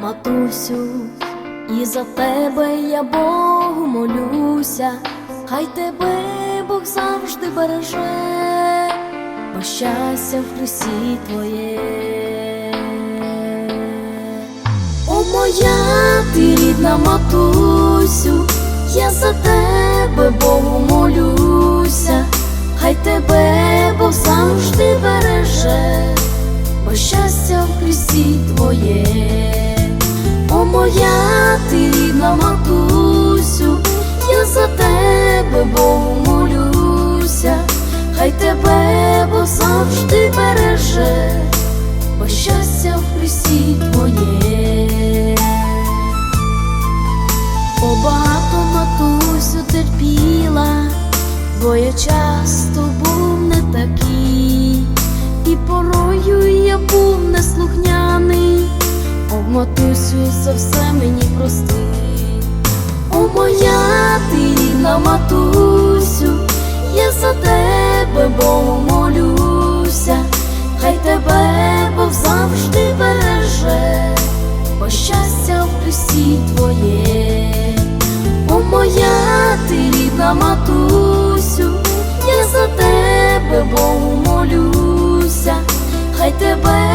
матусю, і за тебе я Богу молюся, хай тебе Бог завжди береже, бо щастя в Христі твоє. О моя ти рідна матусю, я за тебе Богу молюся, хай тебе Бог завжди береже, бо щастя в Христі моя ти рідна матусю, я за тебе Богу молюся, хай тебе Бог завжди береже, бо щастя в Христі твоє. О багато матусю терпіла, бо я часто був не такий, і порою я був матусю за все мені прости. О моя ти рідна матусю, я за тебе Богу молюся, хай тебе Бог завжди береже, бо щастя в Христі твоє. О моя ти рідна матусю, я за тебе Богу молюся, хай тебе